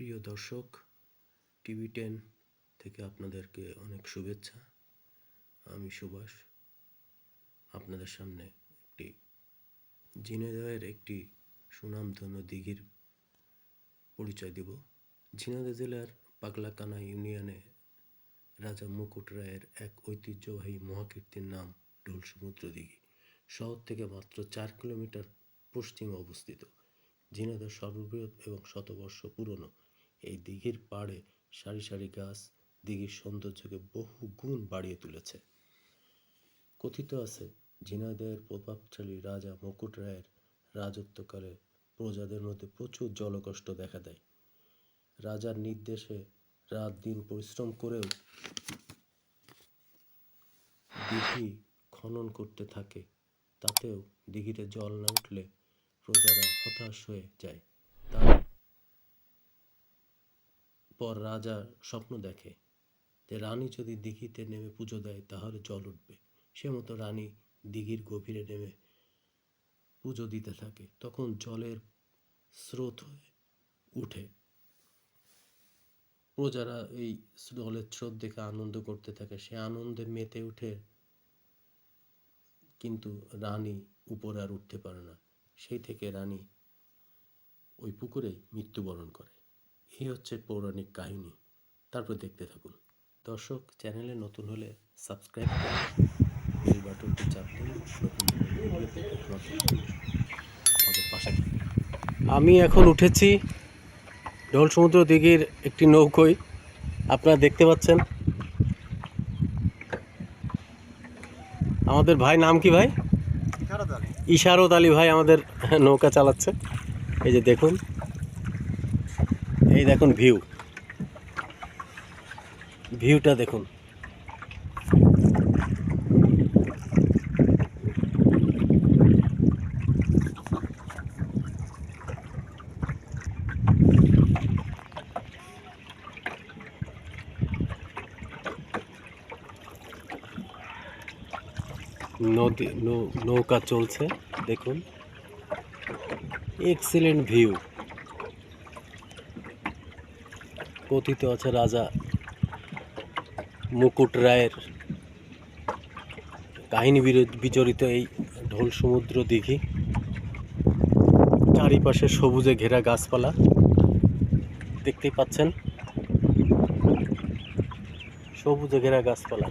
প্রিয় দর্শক, TV ten থেকে আপনাদেরকে অনেক শুভেচ্ছা। আমি সুভাষ, আপনাদের সামনে একটি ঝিনাইদহের একটি সুনামধন্য দিঘির পরিচয় দিব। ঝিনাইদহ জেলার পাগলাকানা ইউনিয়নে রাজা মুকুট রায়ের এক ঐতিহ্যবাহী মহাকীর্তির নাম ঢোল সমুদ্র দিঘি। শহর থেকে মাত্র চার কিলোমিটার পশ্চিমে অবস্থিত। ঝিনাইদহ সর্ববৃহৎ এবং শতবর্ষ পুরনো এই দিঘির পাড়ে সারি সারি গাছ দিঘির সৌন্দর্যকে বহু গুণ বাড়িয়ে তুলেছে। কথিত আছে, ঝিনাইদহের প্রভাবশালী রাজা মুকুট রায়ের রাজত্বকালে প্রজাদের মধ্যে প্রচুর জলকষ্ট দেখা দেয়। রাজার নির্দেশে রাত দিন পরিশ্রম করেও দিঘি খনন করতে থাকে, তাতেও দিঘিতে জল না উঠলে প্রজারা হতাশ হয়ে যায়। তারপর রাজা স্বপ্ন দেখে যে রানী যদি দিঘিতে নেমে পুজো দেয়, তাহলে জল উঠবে। সে মতো রানী দিঘির গভীরে নেমে পুজো দিতে থাকে। তখন জলের স্রোত হয়ে উঠে। প্রজারা এই জলের স্রোত দেখে আনন্দ করতে থাকে। সে আনন্দে মেতে উঠে, কিন্তু রানী উপরে আর উঠতে পারে না। সেই থেকে রানী ওই পুকুরেই মৃত্যুবরণ করে। এই হচ্ছে পৌরাণিক কাহিনী। তারপর দেখতে থাকুন। দর্শক চ্যানেলে নতুন হলে সাবস্ক্রাইব করুন বেল বাটনটি চাপ দিন নতুন ভিডিও পেতে আমাদের পাশে আমি এখন উঠেছি ঢোল সমুদ্র দিঘির একটি নৌকোয়। আপনারা দেখতে পাচ্ছেন। আমাদের ভাই নাম কি ভাই? ইশারত আলী ভাই আমাদের নৌকা চালাচ্ছে। এই যে দেখুন। এই দেখুন ভিউ। ভিউটা দেখুন। নদী নৌকা চলছে দেখুন। এক্সেলেন্ট ভিউ কথিত আছে রাজা মুকুট রায়ের কাহিনী বিজড়িত এই ঢোল সমুদ্র দিঘি। চারিপাশে সবুজে ঘেরা গাছপালা। দেখতেই পাচ্ছেন? সবুজে ঘেরা গাছপালা।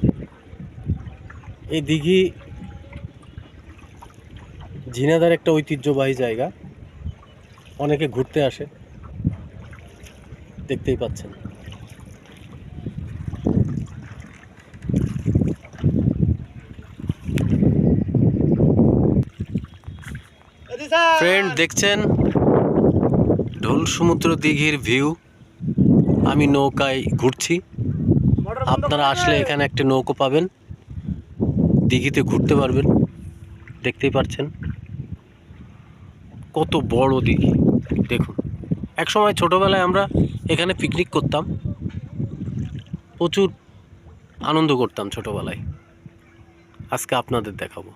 এই দিঘি ঝিনাদার একটা ঐতিহ্যবাহী জায়গা। অনেকে ঘুরতে আসে। দেখতেই পাচ্ছেন। ফ্রেন্ড দেখছেন? ঢোল সমুদ্র দিঘির ভিউ আমি নৌকায় ঘুরছি। আপনারা আসলে এখানে একটা নৌকো পাবেন। দিঘিতে ঘুরতে পারবেন। দেখতেই পাচ্ছেন। কত বড় দিঘি। দেখুন। এক সময় ছোটোবেলায় আমরা এখানে পিকনিক করতাম। প্রচুর আনন্দ করতাম ছোটোবেলায়। আজকে আপনাদের দেখাবো।